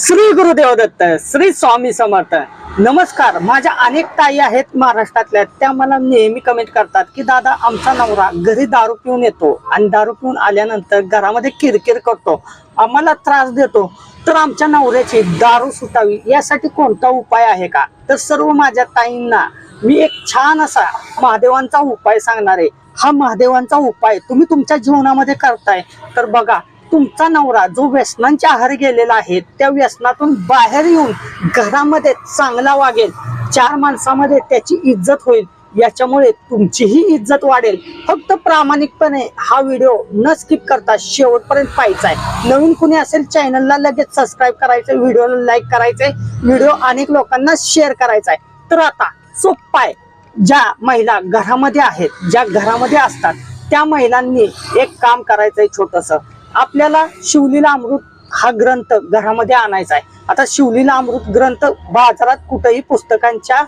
श्री गुरुदेव दत्त श्री स्वामी समर्थ. नमस्कार माझ्या अनेक ताई आहेत महाराष्ट्रातल्या त्या मला नेहमी कमेंट करतात की दादा आमचा नवरा घरी दारू पिऊन येतो आणि दारू पिऊन आल्यानंतर घरामध्ये किरकिर करतो. आम्हाला त्रास देतो. तर आमच्या नवऱ्याची दारू सुटावी यासाठी कोणता उपाय आहे का? तर सर्व माझ्या ताईंना मी एक छान असा महादेवांचा उपाय सांगणार आहे. हा महादेवांचा उपाय तुम्ही तुमच्या जीवनामध्ये करताय. तर बघा तुमचा नवरा जो व्यसनांच्या आहार गेलेला आहे त्या व्यसनातून बाहेर येऊन घरामध्ये चांगला वागेल चार माणसामध्ये त्याची इज्जत होईल याच्यामुळे तुमचीही इज्जत वाढेल. फक्त प्रामाणिकपणे हा व्हिडिओ न स्किप करता शेवटपर्यंत पाहायचा आहे. नवीन कुणी असेल चॅनलला लगेच सबस्क्राईब करायचं व्हिडिओला लाईक करायचंय व्हिडिओ अनेक लोकांना शेअर करायचा आहे. तर आता सोप्पा आहे. ज्या महिला घरामध्ये आहेत ज्या घरामध्ये असतात त्या महिलांनी एक काम करायचंय छोटस. आपल्याला शिवलीला अमृत हा ग्रंथ घरामध्ये आणायचा आहे. आता शिवलीला अमृत ग्रंथ बाजारात कुठेही पुस्तकांच्या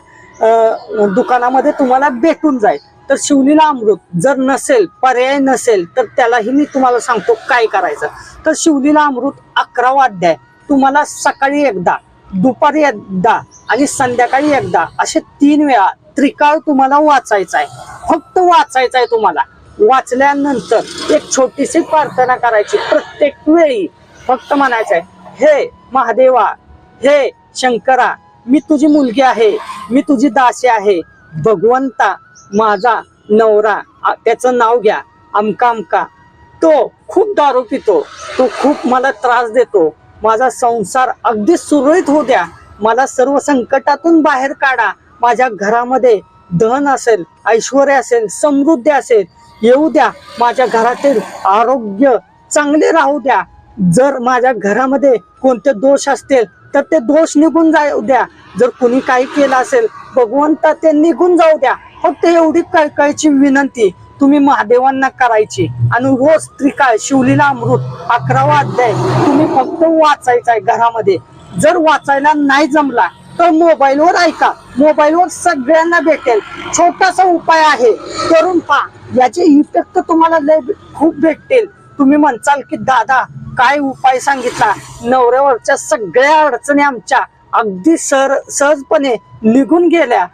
दुकानामध्ये तुम्हाला भेटून जाईल. तर शिवलीला अमृत जर नसेल पर्याय नसेल तर त्यालाही मी तुम्हाला सांगतो काय करायचं. तर शिवलीला अमृत अकरावा अध्याय तुम्हाला सकाळी एकदा दुपारी एकदा आणि संध्याकाळी एकदा असे तीन वेळा त्रिकाळ तुम्हाला वाचायचा आहे. फक्त वाचायचा आहे तुम्हाला. वाचल्यानंतर एक छोटीशी प्रार्थना करायची प्रत्येक वेळी. फक्त म्हणायचं आहे हे महादेवा हे शंकरा मी तुझी मुलगी आहे मी तुझी दासी आहे. भगवंता माझा नवरा त्याचं नाव घ्या अमका अमका. तो खूप दारू पितो तो खूप मला त्रास देतो. माझा संसार अगदी सुरळीत होऊ द्या. मला सर्व संकटातून बाहेर काढा. माझ्या घरामध्ये धन असेल ऐश्वर असेल समृद्धी असेल येऊ द्या. माझ्या घरातील आरोग्य चांगले राहू द्या. जर माझ्या घरामध्ये कोणते दोष असतील तर ते दोष निघून जाऊ द्या. जर कुणी काही केलं असेल भगवंता ते निघून जाऊ द्या. फक्त एवढी कळकळीची विनंती तुम्ही महादेवांना करायची. आणि रोज त्रिकाळ शिवलीला अमृत अकरावा अध्याय तुम्ही फक्त वाचायचा आहे घरामध्ये. जर वाचायला नाही जमला तर मोबाईलवर ऐका. मोबाईलवर सगळ्यांना भेटेल. छोटासा उपाय आहे. करून पहा. याचे इफेक्ट तुम्हाला लय खूप भेटतील. तुम्ही म्हणचाल की दादा काय उपाय सांगितला? नवऱ्यावरच्या सगळ्या अडचणी आमच्या अगदी सर सहजपणे निघून गेल्या.